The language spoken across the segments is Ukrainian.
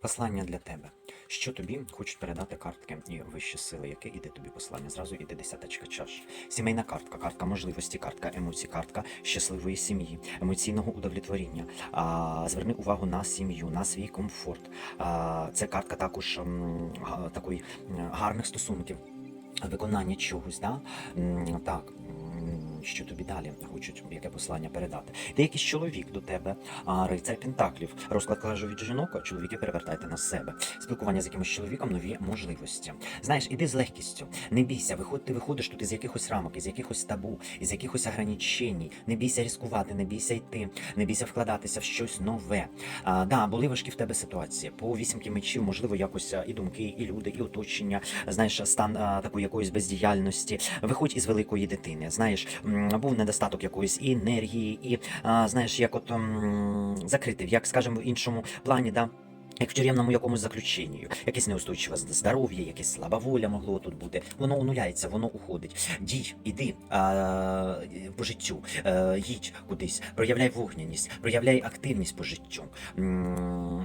Послання для тебе. Що тобі хочуть передати картки і вищі сили? Яке іде тобі послання? Зразу іде десяточка чаш. Сімейна картка, картка можливості, картка емоцій, картка щасливої сім'ї, емоційного удовлетворіння. А, зверни увагу на сім'ю, на свій комфорт. А, це картка також такої гарних стосунків. Виконання чогось, да? Так. Що тобі далі хочуть, яке послання передати? Де якийсь чоловік до тебе, а рицар Пентаклів. Розклад кажу від жінок, чоловіки перевертайте на себе. Спілкування з якимось чоловіком, нові можливості. Знаєш, іди з легкістю, не бійся, виходь, ти виходиш тут із якихось рамок, із якихось табу, із якихось ограничень. Не бійся ризикувати, не бійся йти, не бійся вкладатися в щось нове. А, да, були важкі в тебе ситуації. По вісімки мечів, можливо, якось і думки, і люди, і оточення. Знаєш, стан а, такої якоїсь бездіяльності. Виходь із великої дитини. Знаєш, був недостаток якоїсь і енергії, і знаєш, як от закритив, як скажемо в іншому плані, да. Як в тюремному якомусь заключенні, якесь неустойчиве здоров'я, якесь слаба воля могло тут бути. Воно онуляється, воно уходить. Дій, іди а, по життю, е, їдь кудись, проявляй вогняність, проявляй активність по життю.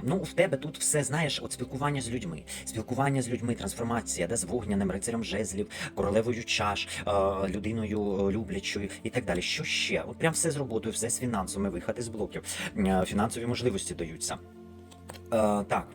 Ну, в тебе тут все знаєш, от спілкування з людьми, спілкування з людьми, трансформація, де з вогняним рицарем жезлів, королевою чаш, е, людиною е, люблячою і так далі. Що ще? От прям все з роботою, все з фінансами, виход із блоків, фінансові можливості даються. Е, так,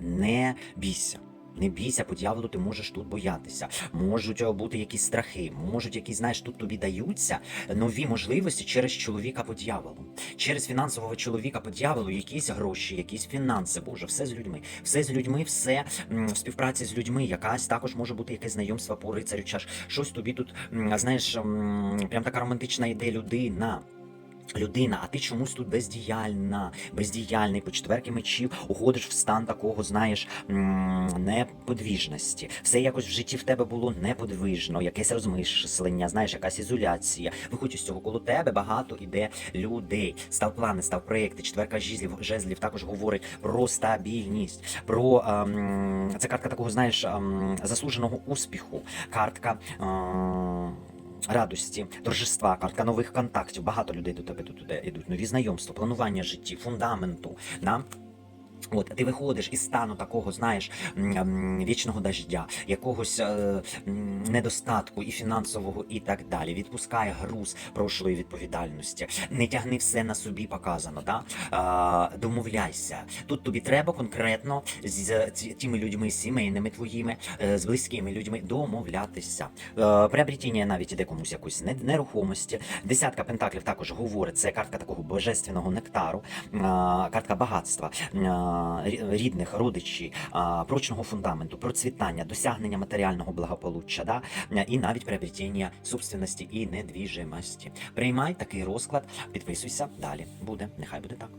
не бійся. Не бійся, по дьяволу ти можеш тут боятися. Можуть е, бути якісь страхи, можуть якісь, знаєш, тут тобі даються нові можливості через чоловіка по дьяволу. Через фінансового чоловіка по дьяволу, якісь гроші, якісь фінанси, Боже, все з людьми. Все з людьми, все в співпраці з людьми. Якась також може бути якесь знайомство по рицарю чаш. Щось тобі тут, знаєш, прям така романтична йде людина. Людина, а ти чомусь тут бездіяльна, бездіяльний, по четверки мечів уходиш в стан такого, знаєш, неподвіжності. Все якось в житті в тебе було неподвижно, якесь розмислення, знаєш, якась ізоляція. Виходь з цього коло тебе багато іде людей. Став плани, став проекти. Четверка жезлів, жезлів також говорить про стабільність, про ем, це картка такого, знаєш, ем, заслуженого успіху. Картка. Ем, радості, торжества, картка нових контактів. Багато людей до тебе тут йдуть. Нові знайомства, планування житті, фундаменту. Да? От ти виходиш із стану такого, знаєш, вічного дождя, якогось е, недостатку і фінансового, і так далі. Відпускає груз прошлої відповідальності. Не тягни все на собі показано. Да? А, домовляйся. Тут тобі треба конкретно з тими людьми сімейними твоїми, е, з близькими людьми домовлятися. Е, Приобретіння навіть іде комусь якоїсь нерухомості. Десятка пентаклів також говорить. Це картка такого божественного нектару, а, картка багатства, рі- рідних, родичів, прочного фундаменту, процвітання, досягнення матеріального благополуччя, да? і навіть приобретіння собственності і недвіжимості. Приймай такий розклад, підписуйся далі. Буде, нехай буде так.